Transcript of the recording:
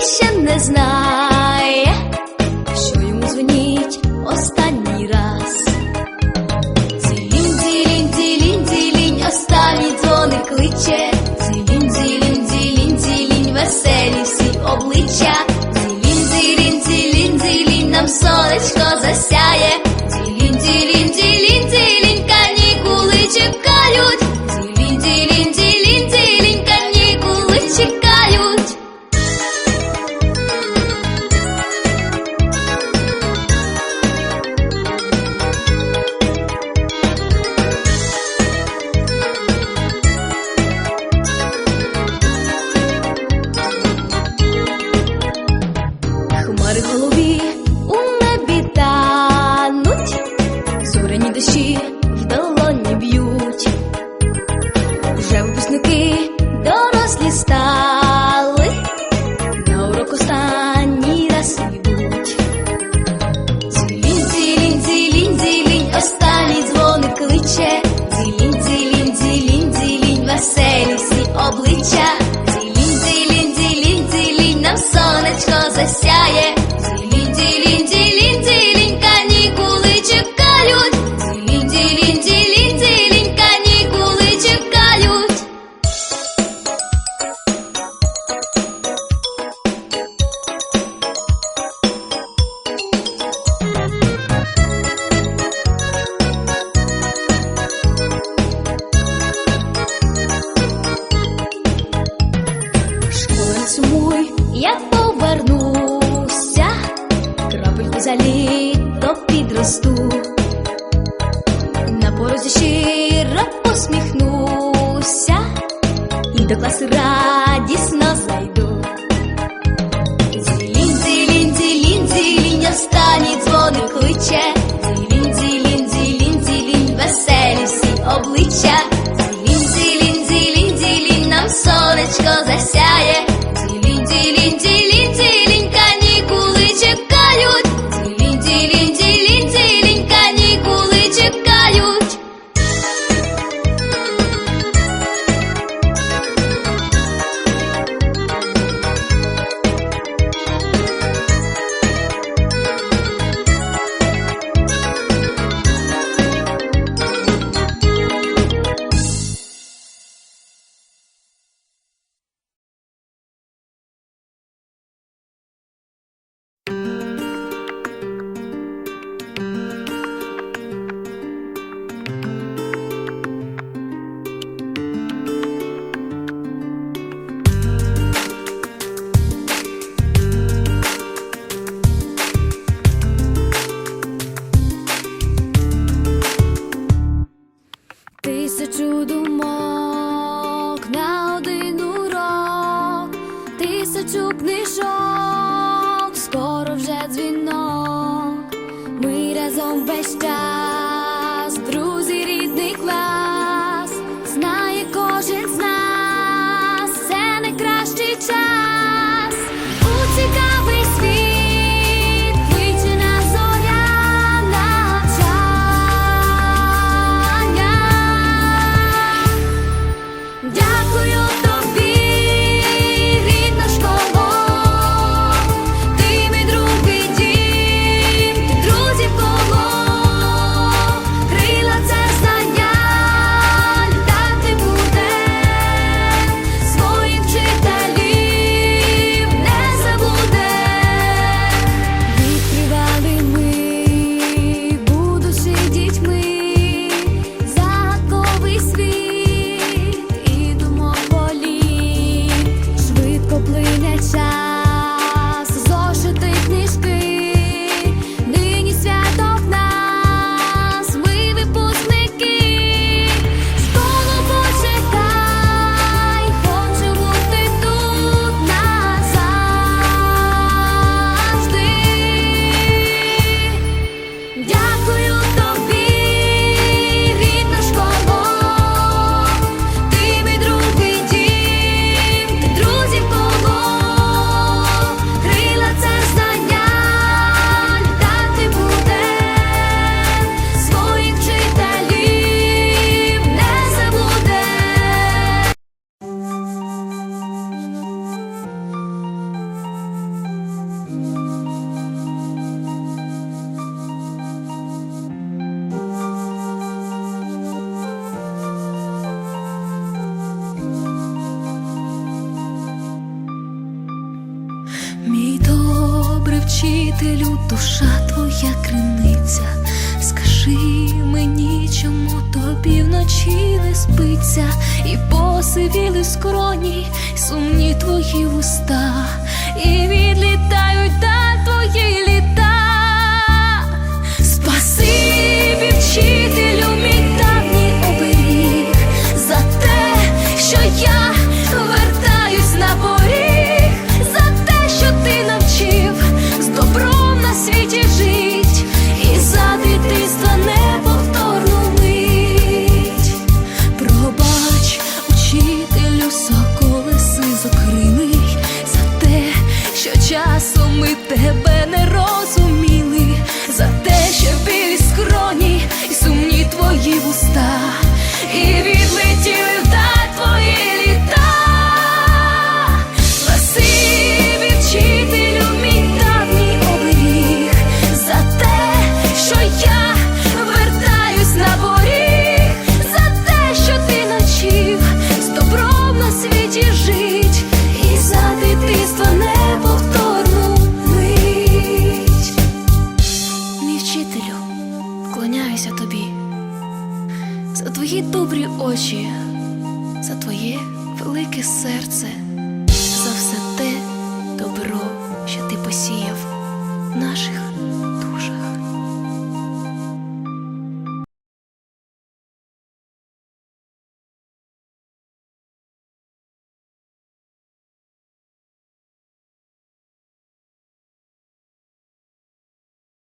ще не знає, що йому дзвоніть останній раз. Цілінь, цілінь, цілінь, цілінь, останній дзвоник кличе. цілінь, цілінь, цілінь, цілінь, веселі всі обличчя. Дорослі стали, на урок останній раз йдуть. Зілінь, зілінь, зілінь, зілінь, останній дзвоник кличе. Зілінь, зілінь, зілінь, зілінь, веселі всі обличчя. На порозі щиро посміхнуся, і до класу радісно зайду. Дзілінь, дзілінь, дзілінь, дзілінь, останній дзвоник кличе. Дзілінь, дзілінь, дзілінь, дзілінь, веселі всі обличчя. Дзілінь, дзілінь, дзілінь, дзілінь, нам сонечко засяє. Вже дзвінок. Ми разом весь час, вчителю, душа твоя криниця, скажи мені, чому тобі вночі не спиться, і посивіли в скроні, сумні твої вуста і відлітають та твої. вдячнися тобі за твої добрі очі, за твоє велике серце.